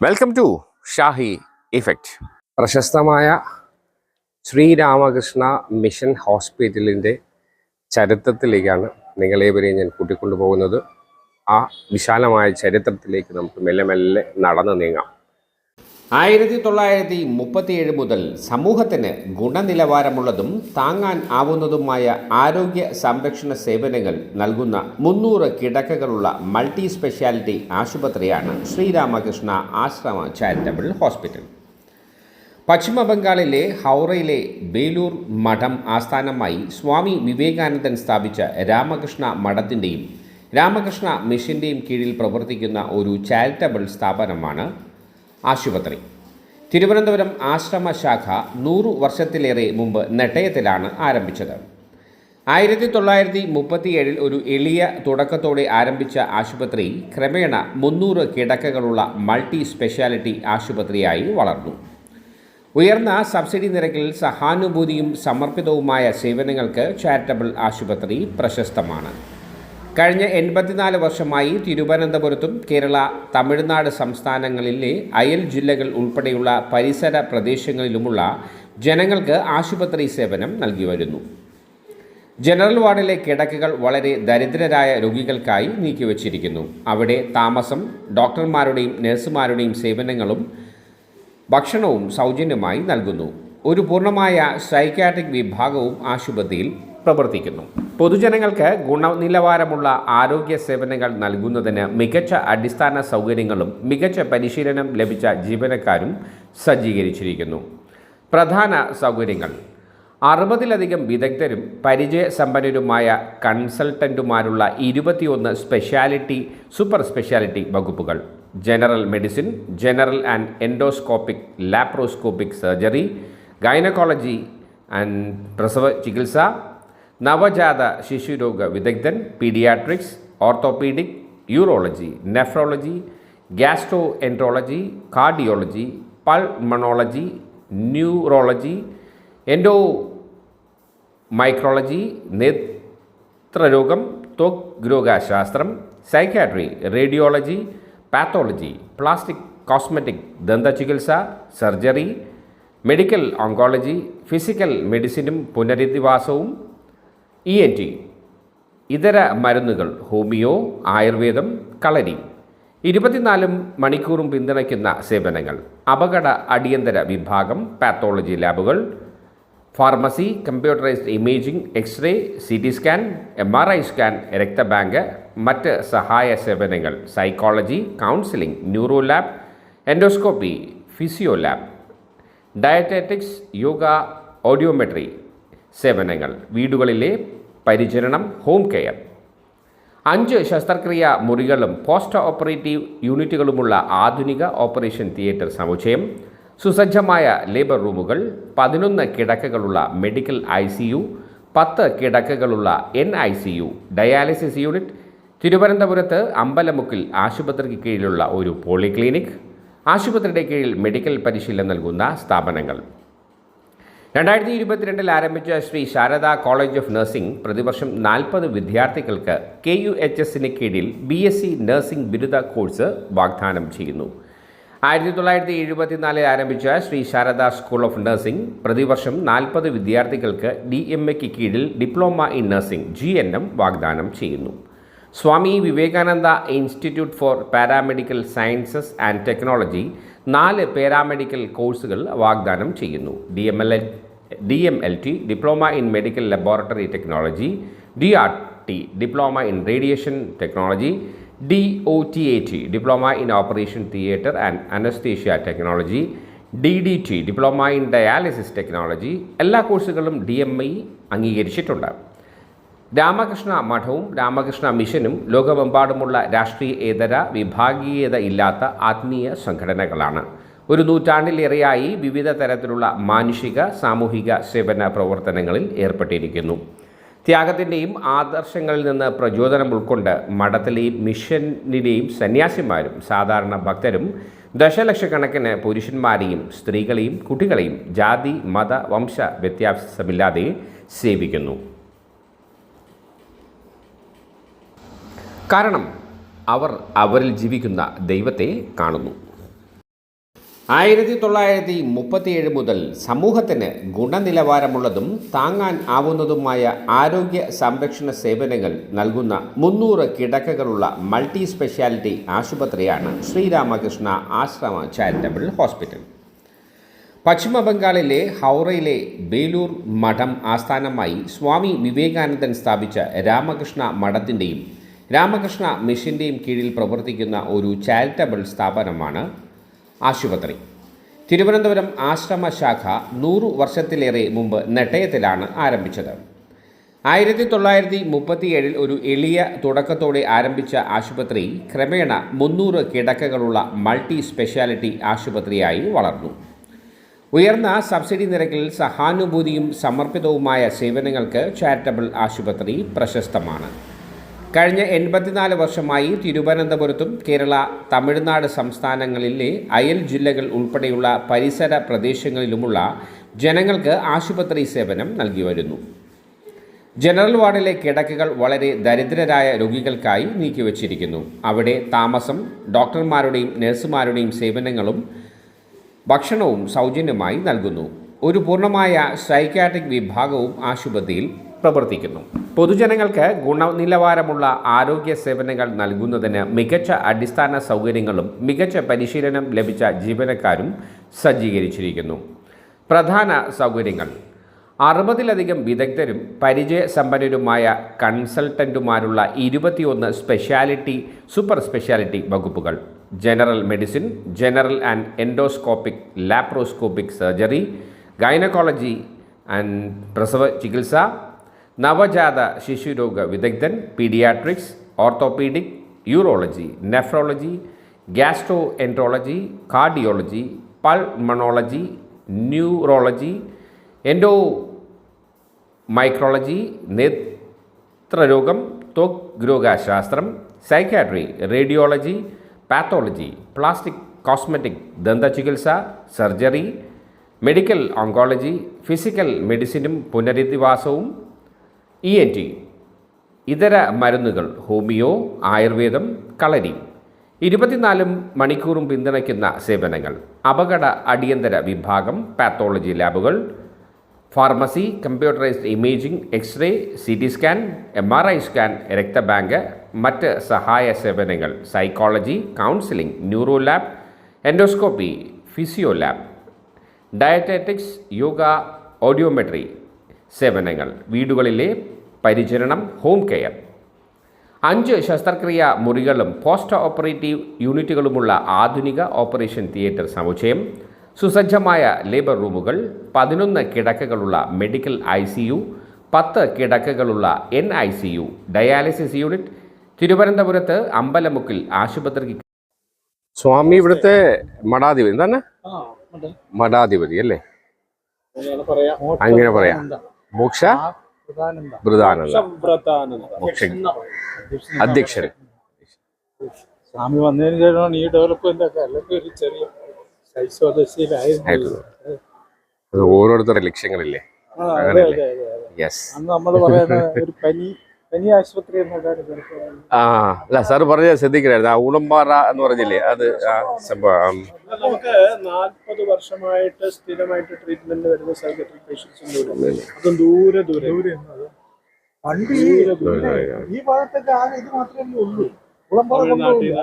Welcome to Shahi effect പ്രശസ്തമായ Sri Ramakrishna mission ഹോസ്പിറ്റലിന്റെ ചരിത്രത്തിലേക്കാണ് നിങ്ങളേവരെയും ഞാൻ കൂട്ടിക്കൊണ്ടു പോകുന്നത് ആ വിശാലമായ ചരിത്രത്തിലേക്ക് നമുക്ക് മെല്ലെ മെല്ലെ നടന്നു നീങ്ങാം. ആയിരത്തി തൊള്ളായിരത്തി മുപ്പത്തിയേഴ് മുതൽ സമൂഹത്തിന് ഗുണനിലവാരമുള്ളതും താങ്ങാൻ ആവുന്നതുമായ ആരോഗ്യ സംരക്ഷണ സേവനങ്ങൾ നൽകുന്ന മുന്നൂറ് കിടക്കകളുള്ള മൾട്ടി സ്പെഷ്യാലിറ്റി ആശുപത്രിയാണ് ശ്രീരാമകൃഷ്ണ ആശ്രമ ചാരിറ്റബിൾ ഹോസ്പിറ്റൽ. പശ്ചിമ ബംഗാളിലെ ഹൗറയിലെ ബേലൂർ മഠം ആസ്ഥാനമായി സ്വാമി വിവേകാനന്ദൻ സ്ഥാപിച്ച രാമകൃഷ്ണ മഠത്തിന്റെയും രാമകൃഷ്ണ മിഷന്റെയും കീഴിൽ പ്രവർത്തിക്കുന്ന ഒരു ചാരിറ്റബിൾ സ്ഥാപനമാണ് ആശുപത്രി. തിരുവനന്തപുരം ആശ്രമശാഖ നൂറു വർഷത്തിലേറെ മുമ്പ് നെട്ടയത്തിലാണ് ആരംഭിച്ചത്. ആയിരത്തി തൊള്ളായിരത്തി മുപ്പത്തിയേഴിൽ ഒരു എളിയ തുടക്കത്തോടെ ആരംഭിച്ച ആശുപത്രി ക്രമേണ മുന്നൂറ് കിടക്കകളുള്ള മൾട്ടി സ്പെഷ്യാലിറ്റി ആശുപത്രിയായി വളർന്നു. ഉയർന്ന സബ്സിഡി നിരക്കിൽ സഹാനുഭൂതിയും സമർപ്പിതവുമായ സേവനങ്ങൾക്ക് ചാരിറ്റബിൾ ആശുപത്രി പ്രശസ്തമാണ്. കഴിഞ്ഞ എൺപത്തിനാല് വർഷമായി തിരുവനന്തപുരത്തും കേരള തമിഴ്നാട് സംസ്ഥാനങ്ങളിലെ അയൽ ജില്ലകൾ ഉൾപ്പെടെയുള്ള പരിസര പ്രദേശങ്ങളിലുമുള്ള ജനങ്ങൾക്ക് ആശുപത്രി സേവനം നൽകി വരുന്നു. ജനറൽ വാർഡിലെ കിടക്കകൾ വളരെ ദരിദ്രരായ രോഗികൾക്കായി നീക്കിവച്ചിരിക്കുന്നു. അവിടെ താമസം ഡോക്ടർമാരുടെയും നഴ്സുമാരുടെയും സേവനങ്ങളും ഭക്ഷണവും സൗജന്യമായി നൽകുന്നു. ഒരു പൂർണമായ സൈക്കാട്രിക് വിഭാഗവും ആശുപത്രിയിൽ പ്രവർത്തിക്കുന്നു. പൊതുജനങ്ങൾക്ക് ഗുണനിലവാരമുള്ള ആരോഗ്യ സേവനങ്ങൾ നൽകുന്നതിന് മികച്ച അടിസ്ഥാന സൗകര്യങ്ങളും മികച്ച പരിശീലനം ലഭിച്ച ജീവനക്കാരും സജ്ജീകരിച്ചിരിക്കുന്നു. പ്രധാന സൗകര്യങ്ങൾ. അറുപതിലധികം വിദഗ്ധരും പരിചയസമ്പന്നരുമായ കൺസൾട്ടന്റുമാരുള്ള ഇരുപത്തിയൊന്ന് സ്പെഷ്യാലിറ്റി സൂപ്പർ സ്പെഷ്യാലിറ്റി വകുപ്പുകൾ. General medicine general and endoscopic laparoscopic surgery gynaecology and പ്രസവ ചികിത്സ നവജാത ശിശുരോഗ വിദഗ്ധൻ paediatrics orthopaedic urology nephrology gastroenterology cardiology pulmonology neurology endocrinology നേത്രരോഗം ത്വക് രോഗശാസ്ത്രം psychiatry radiology pathology plastic cosmetic ദന്തചികിത്സ surgery medical oncology physical മെഡിസിനും പുനരധിവാസവും ഇ എൻ ടി ഇതര മരുന്നുകൾ ഹോമിയോ ആയുർവേദം കളരി ഇരുപത്തിനാലും മണിക്കൂറും പിന്തുണയ്ക്കുന്ന സേവനങ്ങൾ അപകട അടിയന്തര വിഭാഗം പാത്തോളജി ലാബുകൾ pharmacy computerised imaging x ray C T scan M R I scan രക്തബാങ്ക് മറ്റ് സഹായ സേവനങ്ങൾ psychology counselling neuro lab endoscopy physio lab dietetics yoga audiometry സേവനങ്ങൾ വീടുകളിലെ പരിചരണം ഹോം കെയർ അഞ്ച് ശസ്ത്രക്രിയ മുറികളും പോസ്റ്റ് ഓപ്പറേറ്റീവ് യൂണിറ്റുകളുമുള്ള ആധുനിക ഓപ്പറേഷൻ തിയേറ്റർ സമുച്ചയം സുസജ്ജമായ ലേബർ റൂമുകൾ പതിനൊന്ന് കിടക്കകളുള്ള മെഡിക്കൽ ഐ സി യു പത്ത് കിടക്കകളുള്ള N I C U dialysis unit തിരുവനന്തപുരത്ത് അമ്പലമുക്കിൽ ആശുപത്രിക്ക് കീഴിലുള്ള ഒരു പോളിക്ലിനിക് ആശുപത്രിയുടെ കീഴിൽ മെഡിക്കൽ പരിശീലനം നൽകുന്ന സ്ഥാപനങ്ങൾ. രണ്ടായിരത്തി ഇരുപത്തിരണ്ടിൽ ആരംഭിച്ച Sree Sharada college of nursing പ്രതിവർഷം നാൽപ്പത് വിദ്യാർത്ഥികൾക്ക് കെ യു എച്ച് എസിന് കീഴിൽ ബി എസ് സി നഴ്സിംഗ് ബിരുദ കോഴ്സ് വാഗ്ദാനം ചെയ്യുന്നു. ആയിരത്തി തൊള്ളായിരത്തി എഴുപത്തിനാലിൽ ആരംഭിച്ച Sree Sharada school of nursing പ്രതിവർഷം നാൽപ്പത് വിദ്യാർത്ഥികൾക്ക് ഡി എം എക്ക് കീഴിൽ diploma in nursing G N M വാഗ്ദാനം ചെയ്യുന്നു. Swami Vivekananda institute for paramedical sciences and technology നാല് പാരാമെഡിക്കൽ കോഴ്സുകൾ വാഗ്ദാനം ചെയ്യുന്നു. D M L D M L T diploma in medical laboratory technology D R T diploma in radiation technology D O T A T diploma in operation theatre and anaesthesia technology D D T diploma in dialysis technology എല്ലാ കോഴ്സുകളും D M I അംഗീകരിച്ചിട്ടുണ്ട്. രാമകൃഷ്ണ മഠവും രാമകൃഷ്ണ മിഷനും ലോകമെമ്പാടുമുള്ള രാഷ്ട്രീയേതര വിഭാഗീയത ഇല്ലാത്ത ആത്മീയ സംഘടനകളാണ്. ഒരു നൂറ്റാണ്ടിലേറെയായി വിവിധ തരത്തിലുള്ള മാനുഷിക സാമൂഹിക സേവന പ്രവർത്തനങ്ങളിൽ ഏർപ്പെട്ടിരിക്കുന്നു. ത്യാഗത്തിന്റെയും ആദർശങ്ങളിൽ നിന്ന് പ്രചോദനം ഉൾക്കൊണ്ട് മഠത്തിലെയും മിഷനിലെയും സന്യാസിമാരും സാധാരണ ഭക്തരും ദശലക്ഷക്കണക്കിന് പുരുഷന്മാരെയും സ്ത്രീകളെയും കുട്ടികളെയും ജാതി മത വംശ വ്യത്യാസമില്ലാതെ സേവിക്കുന്നു. കാരണം അവർ അവരിൽ ജീവിക്കുന്ന ദൈവത്തെ കാണുന്നു. ആയിരത്തി തൊള്ളായിരത്തി മുപ്പത്തിയേഴ് മുതൽ സമൂഹത്തിന് ഗുണനിലവാരമുള്ളതും താങ്ങാൻ ആവുന്നതുമായ ആരോഗ്യ സംരക്ഷണ സേവനങ്ങൾ നൽകുന്ന മുന്നൂറ് കിടക്കകളുള്ള മൾട്ടി സ്പെഷ്യാലിറ്റി ആശുപത്രിയാണ് ശ്രീരാമകൃഷ്ണ ആശ്രമ ചാരിറ്റബിൾ ഹോസ്പിറ്റൽ. പശ്ചിമ ബംഗാളിലെ ഹൗറയിലെ ബേലൂർ മഠം ആസ്ഥാനമായി സ്വാമി വിവേകാനന്ദൻ സ്ഥാപിച്ച രാമകൃഷ്ണ മഠത്തിന്റെയും രാമകൃഷ്ണ മിഷന്റെയും കീഴിൽ പ്രവർത്തിക്കുന്ന ഒരു ചാരിറ്റബിൾ സ്ഥാപനമാണ് ആശുപത്രി. തിരുവനന്തപുരം ആശ്രമ ശാഖ നൂറു വർഷത്തിലേറെ മുമ്പ് നെട്ടയത്തിലാണ് ആരംഭിച്ചത്. ആയിരത്തി തൊള്ളായിരത്തി മുപ്പത്തിയേഴിൽ ഒരു എളിയ തുടക്കത്തോടെ ആരംഭിച്ച ആശുപത്രി ക്രമേണ മുന്നൂറ് കിടക്കകളുള്ള മൾട്ടി സ്പെഷ്യാലിറ്റി ആശുപത്രിയായി വളർന്നു. ഉയർന്ന സബ്സിഡി നിരക്കിൽ സഹാനുഭൂതിയും സമർപ്പിതവുമായ സേവനങ്ങൾക്ക് ചാരിറ്റബിൾ ആശുപത്രി പ്രശസ്തമാണ്. കഴിഞ്ഞ എൺപത്തിനാല് വർഷമായി തിരുവനന്തപുരത്തും കേരള തമിഴ്നാട് സംസ്ഥാനങ്ങളിലെ അയൽ ജില്ലകൾ ഉൾപ്പെടെയുള്ള പരിസര പ്രദേശങ്ങളിലുമുള്ള ജനങ്ങൾക്ക് ആശുപത്രി സേവനം നൽകി വരുന്നു. ജനറൽ വാർഡിലെ കിടക്കകൾ വളരെ ദരിദ്രരായ രോഗികൾക്കായി നീക്കിവച്ചിരിക്കുന്നു അവിടെ താമസം ഡോക്ടർമാരുടെയും നഴ്സുമാരുടെയും സേവനങ്ങളും ഭക്ഷണവും സൗജന്യമായി നൽകുന്നു. ഒരു പൂർണമായ സൈക്കാട്രിക് വിഭാഗവും ആശുപത്രിയിൽ പ്രവർത്തിക്കുന്നു. പൊതുജനങ്ങൾക്ക് ഗുണനിലവാരമുള്ള ആരോഗ്യ സേവനങ്ങൾ നൽകുന്നതിന് മികച്ച അടിസ്ഥാന സൗകര്യങ്ങളും മികച്ച പരിശീലനം ലഭിച്ച ജീവനക്കാരും സജ്ജീകരിച്ചിരിക്കുന്നു. പ്രധാന സൗകര്യങ്ങൾ. അറുപതിലധികം വിദഗ്ധരും പരിചയസമ്പന്നരുമായ കൺസൾട്ടന്റുമാരുള്ള ഇരുപത്തിയൊന്ന് സ്പെഷ്യാലിറ്റി സൂപ്പർ സ്പെഷ്യാലിറ്റി വകുപ്പുകൾ. General medicine general and endoscopic laparoscopic surgery gynaecology and പ്രസവ ചികിത്സ നവജാത ശിശുരോഗ വിദഗ്ധൻ paediatrics orthopaedic urology nephrology gastroenterology cardiology pulmonology neurology endocrinology നേത്രരോഗം ത്വക് രോഗശാസ്ത്രം psychiatry radiology pathology plastic cosmetic ദന്തചികിത്സ surgery medical oncology physical മെഡിസിനും പുനരധിവാസവും ഇ എൻ ടി ഇതര മരുന്നുകൾ ഹോമിയോ ആയുർവേദം കളരി. ഇരുപത്തിനാലും മണിക്കൂറും പിന്തുണയ്ക്കുന്ന സേവനങ്ങൾ. അപകട അടിയന്തര വിഭാഗം പാത്തോളജി ലാബുകൾ pharmacy computerised imaging x ray C T scan M R I scan രക്തബാങ്ക് മറ്റ് സഹായ സേവനങ്ങൾ psychology counselling neuro lab endoscopy physio lab. Dietetics yoga audiometry സേവനങ്ങൾ വീടുകളിലെ പരിചരണം ഹോം കെയർ അഞ്ച് ശസ്ത്രക്രിയ മുറികളും പോസ്റ്റ് ഓപ്പറേറ്റീവ് യൂണിറ്റുകളുമുള്ള ആധുനിക ഓപ്പറേഷൻ തിയേറ്റർ സമുച്ചയം സുസജ്ജമായ ലേബർ റൂമുകൾ പതിനൊന്ന് കിടക്കകളുള്ള മെഡിക്കൽ ഐ സി യു പത്ത് കിടക്കകളുള്ള N I C U dialysis unit തിരുവനന്തപുരത്ത് അമ്പലമുക്കിൽ ആശുപത്രിക്ക് സ്വാമി ഇവിടുത്തെ മഠാധിപതി. എന്താണ്. മഠാധിപതി അല്ലേ? അങ്ങനെ പറയാം. മോക്ഷ. ബൃതാനന്ദ. അധ്യക്ഷൻ. സ്വാമി വന്നതിന് ശേഷമാണ് ഈ ഡെവലപ്മെന്റ് ഒക്കെ. അല്ലെങ്കിൽ ഒരു ചെറിയ ശൈശവദശയിലായിരുന്നു ഓരോരുത്തരുടെ ലക്ഷ്യങ്ങളില്ലേ. യെസ് അന്ന് നമ്മൾ പറയുന്ന ഒരു പനി ആ അല്ല സാർ പറഞ്ഞ ശ്രദ്ധിക്കണായിരുന്നു. ആ ഊളംപാറ എന്ന് പറഞ്ഞില്ലേ അത് ആ സംഭവം നമുക്ക് നാൽപ്പത് വർഷമായിട്ട് സ്ഥിരമായിട്ട് ട്രീറ്റ്മെന്റ് വരുന്ന സൈക്കട്രിക് പേഷ്യൻസിന്റെ അതും ദൂരെ ദൂരെ. പണ്ട് ഈ ഈ ഭാഗത്തൊക്കെ ആകെ ഇത് മാത്രമേ ഉള്ളൂ. ഉളമ്പാറ കൊണ്ടുപോകില്ല.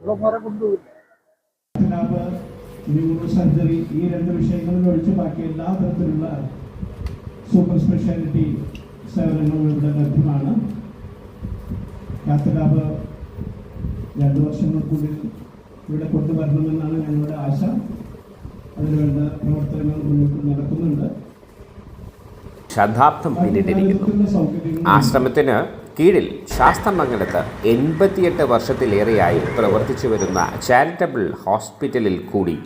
കുളമ്പാറ കൊണ്ടുപോകില്ല. ന്യൂറോ സർജറി ഈ രണ്ട് വിഷയങ്ങളിൽ ഒഴിച്ച് ബാക്കി എല്ലാ തരത്തിലുള്ള സൂപ്പർ സ്പെഷ്യാലിറ്റി സേവനങ്ങളും ഇവിടെ ലഭ്യമാണ്. കാത്തലാബ് രണ്ട് വർഷങ്ങൾക്കുള്ളിൽ ഇവിടെ കൊണ്ടുവരണമെന്നാണ് ഞങ്ങളുടെ ആശ. അതിനുവേണ്ട പ്രവർത്തനങ്ങൾ മുന്നോട്ട് നടക്കുന്നുണ്ട്. ശതാബ്ദം പിന്നിട്ടിരിക്കുന്നു. ആശ്രമത്തിന് കീഴിൽ ശാസ്ത്രമംഗലത്ത് എൺപത്തിയെട്ട് വർഷത്തിലേറെയായി പ്രവർത്തിച്ചു വരുന്ന ചാരിറ്റബിൾ ഹോസ്പിറ്റലിൽ കൂടി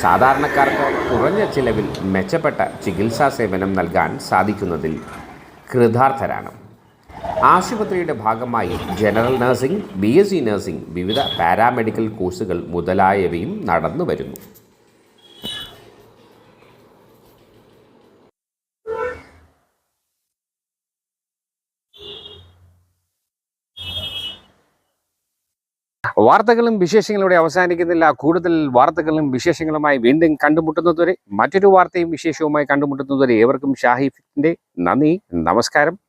സാധാരണക്കാർക്ക് കുറഞ്ഞ ചിലവിൽ മെച്ചപ്പെട്ട ചികിത്സാ സേവനം നൽകാൻ സാധിക്കുന്നതിൽ കൃതാർത്ഥരാണ്. ആശുപത്രിയുടെ ഭാഗമായി general nursing B S C nursing വിവിധ പാരാമെഡിക്കൽ കോഴ്സുകൾ മുതലായവയും നടന്നു വരുന്നു വാർത്തകളും വിശേഷങ്ങളും ഇവിടെ അവസാനിക്കുന്നില്ല. കൂടുതൽ വാർത്തകളും വിശേഷങ്ങളുമായി വീണ്ടും കണ്ടുമുട്ടുന്നതുവരെ മറ്റൊരു വാർത്തയും വിശേഷവുമായി കണ്ടുമുട്ടുന്നതുവരെ ഏവർക്കും ഷാഹിഫിന്റെ നന്ദി നമസ്കാരം.